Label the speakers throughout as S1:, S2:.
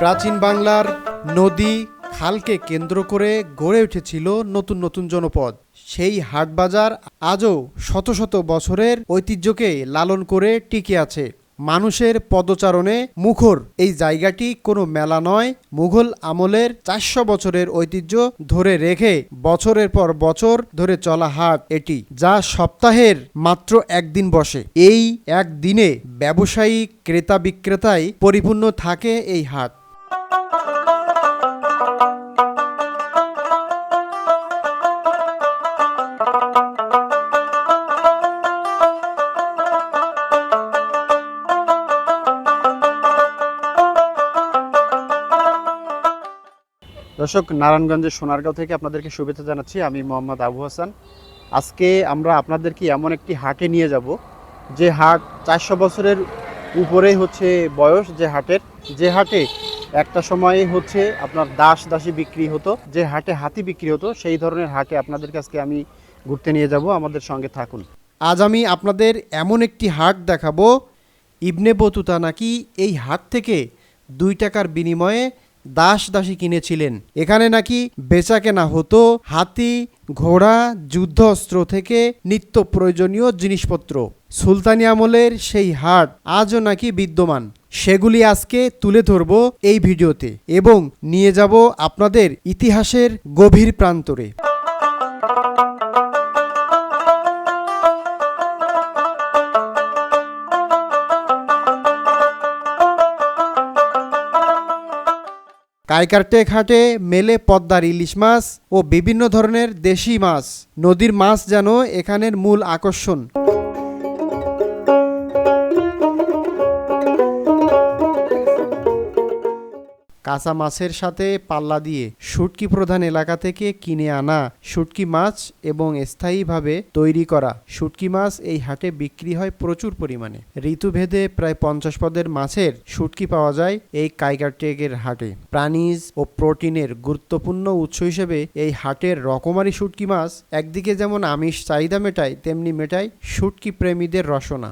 S1: প্রাচীন বাংলার নদী খালকে কেন্দ্র করে গড়ে উঠেছিল নতুন নতুন জনপদ। সেই হাট বাজার আজও শত শত বছরের ঐতিহ্যকে লালন করে টিকে আছে। মানুষের পদচারণে মুখর এই জায়গাটি কোনো মেলা নয়, মুঘল আমলের চারশো বছরের ঐতিহ্য ধরে রেখে বছরের পর বছর ধরে চলা হাট এটি, যা সপ্তাহের মাত্র একদিন বসে। এই একদিনে ব্যবসায়ী ক্রেতা বিক্রেতায় পরিপূর্ণ থাকে এই হাট। দর্শক, নারায়ণগঞ্জের সোনারগাঁও থেকে আপনাদেরকে শুভেচ্ছা জানাচ্ছি। আমি মোহাম্মদ আবু হাসান। আজকে আমরা আপনাদেরকে এমন একটি হাটে নিয়ে যাব, যে হাট চারশো বছরের উপরে হচ্ছে বয়স যে হাটের। যে হাটে একটা সময়ে হচ্ছে আপনার দাস দাসী বিক্রি হতো, যে হাটে হাতি বিক্রি হতো, সেই ধরনের হাটে আপনাদেরকে আজকে আমি ঘুরতে নিয়ে যাব। আমাদের সঙ্গে থাকুন। আজ আমি আপনাদের এমন একটি হাট দেখাবো, ইবনে বতুতা নাকি এই হাট থেকে দুই টাকার বিনিময়ে দাস দাসী কিনেছিলেন। এখানে নাকি বেচা কেনা হতো হাতি, ঘোড়া যুদ্ধ অস্ত্র থেকে নিত্য প্রয়োজনীয় জিনিসপত্র। সুলতানি আমলের সেই হাট আজও নাকি বিদ্যমান। সেগুলি আজকে তুলে ধরব এই ভিডিওতে এবং নিয়ে যাব আপনাদের ইতিহাসের গভীর প্রান্তরে। কাইকারটেক হাটে মেলে পদ্মার ইলিশ মাছ ও বিভিন্ন ধরনের দেশি মাছ। নদীর মাছ যেন এখানের মূল আকর্ষণ। কাঁচা মাছের সাথে পাল্লা দিয়ে শুটকি প্রধান এলাকা থেকে কিনে আনা শুটকি মাছ এবং স্থায়ীভাবে তৈরি করা শুটকি মাছ এই হাটে বিক্রি হয় প্রচুর পরিমাণে। ঋতুভেদে প্রায় পঞ্চাশ পদের মাছের শুটকি পাওয়া যায় এই কাইগারটেকের হাটে। প্রাণীজ ও প্রোটিনের গুরুত্বপূর্ণ উৎস হিসেবে এই হাটের রকমারি শুটকি মাছ একদিকে যেমন আমিষ চাহিদা মেটায়, তেমনি মেটায় শুটকি প্রেমীদের রসনা।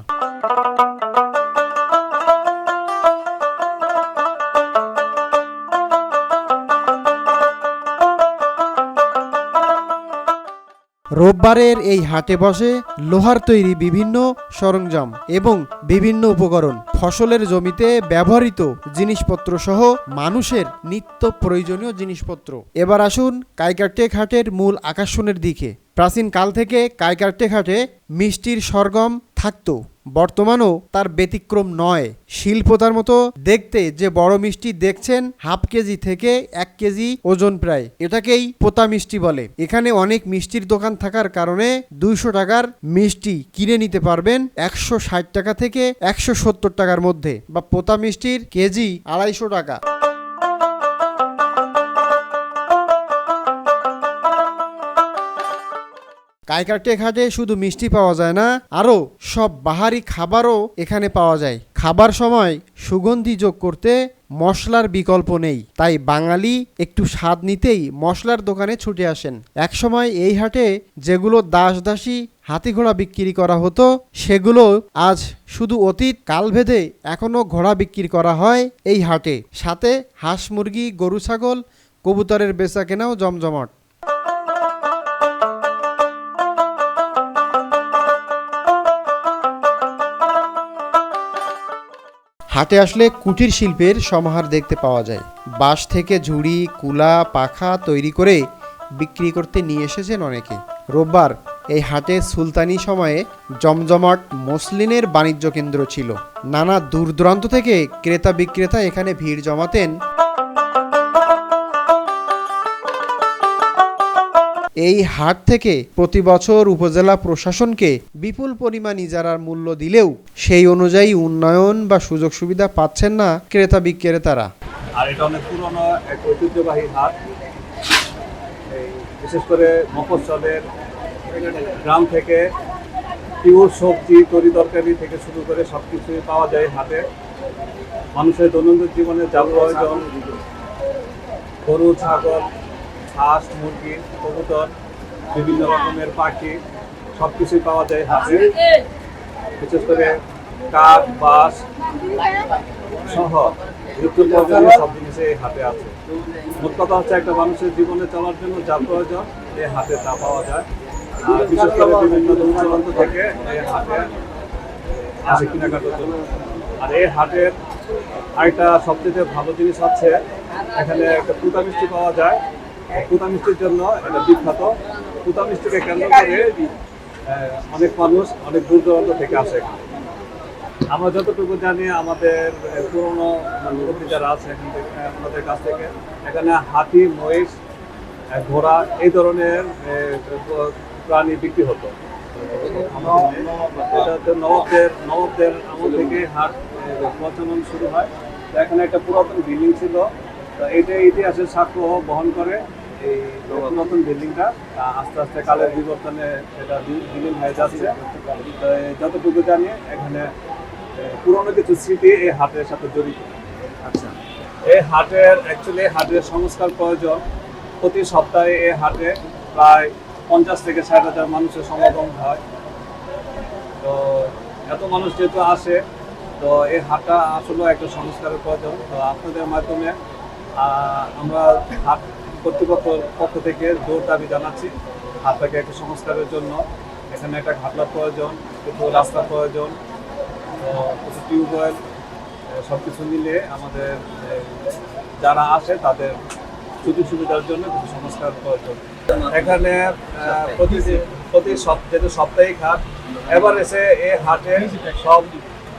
S1: রোববারের এই হাটে বসে লোহার তৈরি বিভিন্ন সরঞ্জাম এবং বিভিন্ন উপকরণ, ফসলের জমিতে ব্যবহৃত জিনিসপত্র সহ মানুষের নিত্য প্রয়োজনীয় জিনিসপত্র। এবার আসুন কাইকারটেক হাটের মূল আকর্ষণের দিকে। প্রাচীন কাল থেকে কাইকারটেক হাটে মিষ্টির সরগম থাকতো। বর্তমানও তার ব্যতিক্রম নয়। শিল্পতার মতো দেখতে যে বড় মিষ্টি দেখছেন হাফ কেজি থেকে এক কেজি ওজন প্রায়। এটাকেই পোতা মিষ্টি বলে। এখানে অনেক মিষ্টির দোকান থাকার কারণে দুইশো টাকার মিষ্টি কিনে নিতে পারবেন একশো ষাট টাকা থেকে একশো সত্তর টাকার মধ্যে বা পোতা মিষ্টির কেজি আড়াইশো টাকা। কাইকারটেক হাটে শুধু মিষ্টি পাওয়া যায় না, আরও সব বাহারি খাবারও এখানে পাওয়া যায়। খাবার সময় সুগন্ধি যোগ করতে মশলার বিকল্প নেই। তাই বাঙালি একটু স্বাদ নিতেই মশলার দোকানে ছুটে আসেন। একসময় এই হাটে যেগুলো দাস দাসী হাতি ঘোড়া বিক্রি করা হতো, সেগুলো আজ শুধু অতীত কালভেদে এখনও ঘোড়া বিক্রি করা হয় এই হাটে। সাথে হাঁস মুরগি, গরু, ছাগল, কবুতরের বেচা কেনাও জমজমাট। হাটে আসলে কুটির শিল্পের সমাহার দেখতে পাওয়া যায়। বাঁশ থেকে ঝুড়ি, কুলা, পাখা তৈরি করে বিক্রি করতে নিয়ে এসেছেন অনেকে। রোববার এই হাটে সুলতানি সময়ে জমজমাট মসলিনের বাণিজ্য কেন্দ্র ছিল। নানা দূর দূরান্ত থেকে ক্রেতা বিক্রেতা এখানে ভিড় জমাতেন এই হাট থেকে প্রতি বছর উপজেলা প্রশাসনকে বিপুল পরিমাণ ইজারার মূল্য দিলেও সেই অনুযায়ী উন্নয়ন বা সুযোগ সুবিধা পাচ্ছেন না ক্রেতা বিক্রেতারা।
S2: আর এটা অনেক পুরনো এক ঐতিহ্যবাহী হাট। বিশেষ করে মফস্বলের গ্রাম থেকে পিওর সবজি, তরি তরকারি থেকে শুরু করে সব কিছুই পাওয়া যায় হাটে। মানুষের দৈনন্দিন জীবনে যা প্রয়োজন গরু, ছাগল হাঁস, মুরগি, কবুতর, বিভিন্ন রকমের পাখি সব কিছুই পাওয়া যায় হাটে বিশেষ করে কাঠ বাঁশ সহ মৃত্যুর সব জিনিসই এই হাটে আছে। মোট কথা হচ্ছে একটা মানুষের জীবনে চলার জন্য যা প্রয়োজন এই হাটে তা পাওয়া যায়। আর বিশেষ করে বিভিন্ন দূর দূরান্ত থেকে এই হাটে আসে কেনাকাটার জন্য। আর এই হাটের আরেকটা সবচেয়ে ভালো জিনিস হচ্ছে, এখানে একটা পুতা মিষ্টি পাওয়া যায়। পুতা মিষ্টির জন্য এটা বিখ্যাত। পুতা মিষ্টিকে কেন্দ্র করে অনেক মানুষ, অনেক দূর দূরান্ত থেকে আসে আমরা যতটুকু জানি, আমাদের পুরনো মুরব্বী যারা আছে, এখান থেকে আমাদের কাছ থেকে, এখানে হাতি, মহিষ ঘোড়া, এই ধরনের প্রাণী বিক্রি হতো। এটা হচ্ছে নবাবদের নবাবদের আমল থেকে হাট প্রচলন শুরু হয়। এখানে একটা পুরাতন বিল্ডিং ছিল। তো এটা ইতিহাসের সাক্ষ্য বহন করে এই পুরাতন বিল্ডিংটা আস্তে আস্তে কালের বিবর্তনে এটা বিলীন হয়ে যাচ্ছে। যতটুকু জানি এখানে পুরনো কিছু স্মৃতি এই হাটের সাথে জড়িত।
S1: আচ্ছা।
S2: এই হাটের অ্যাকচুয়ালি হাটের সংস্কার প্রয়োজন। প্রতি সপ্তাহে এই হাটে প্রায় পঞ্চাশ থেকে ষাট হাজার মানুষের সমাগম হয়। তো এত মানুষ যেহেতু আসে তো এই হাটটা আসলে একটা সংস্কারের প্রয়োজন। তো আপনাদের মাধ্যমে আমরা হাট কর্তৃপক্ষের পক্ষ থেকে জোর দাবি জানাচ্ছি হাটটাকে একটা সংস্কারের জন্য। এখানে একটা ঘাটলার প্রয়োজন কিছু রাস্তার প্রয়োজন কিছু টিউবওয়েল সব কিছু মিলে আমাদের যারা আসে তাদের সুযোগ সুবিধার জন্য কিছু সংস্কার প্রয়োজন এখানে প্রতি প্রতি সপ যেহেতু সাপ্তাহিক হাট, এবার এসে এই হাটে সব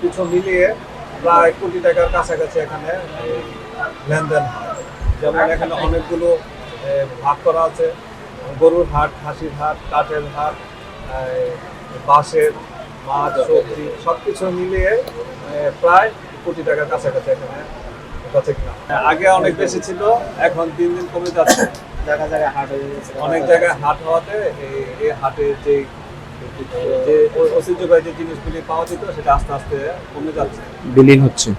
S2: কিছু মিলিয়ে প্রায় কোটি টাকার কাছাকাছি এখানে এই, লেনদেন হয়। যেমন এখানে অনেকগুলো ভাগ করা আছে। গরুর হাট খাসির হাট কাঠের হাট বাঁশের মাছ সবজি সব কিছু মিলিয়ে প্রায় কোটি টাকার কাছাকাছি এখানে কাছে কিনা। আগে অনেক বেশি ছিল এখন দিন দিন কমে যাচ্ছে।
S1: জায়গা জায়গায় হাট হয়ে
S2: অনেক জায়গায় হাট হওয়াতে এই এই হাটে যে যে যে জিনিসগুলি পাওয়া যেত সেটা আস্তে আস্তে কমে যাচ্ছে।
S1: বিলীন হচ্ছে।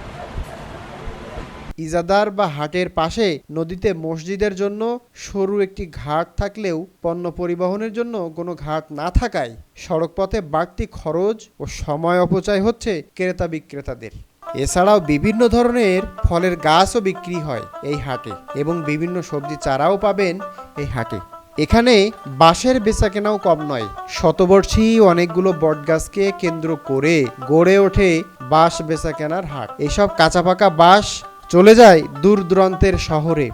S1: ইজাদার বা হাটের পাশে নদীতে মসজিদের জন্য সরু একটি ঘাট থাকলেও পণ্য পরিবহনের জন্য কোনো ঘাট না থাকায় সড়কপথে বাড়তি খরচ ও সময় অপচয় হচ্ছে ক্রেতা বিক্রেতাদের। এছাড়াও বিভিন্ন ধরনের ফলের গাছও বিক্রি হয় এই হাটে এবং বিভিন্ন সবজি চারাও পাবেন এই হাটে। এখানে বাঁশের বেচাকেনাও কম নয়। শতবর্ষী অনেকগুলো বটগাছকে কেন্দ্র করে গড়ে ওঠে বাঁশ বেচাকেনার হাট। এসব কাঁচা পাকা বাঁশ চলে যায় দূর দূরান্তের শহরে।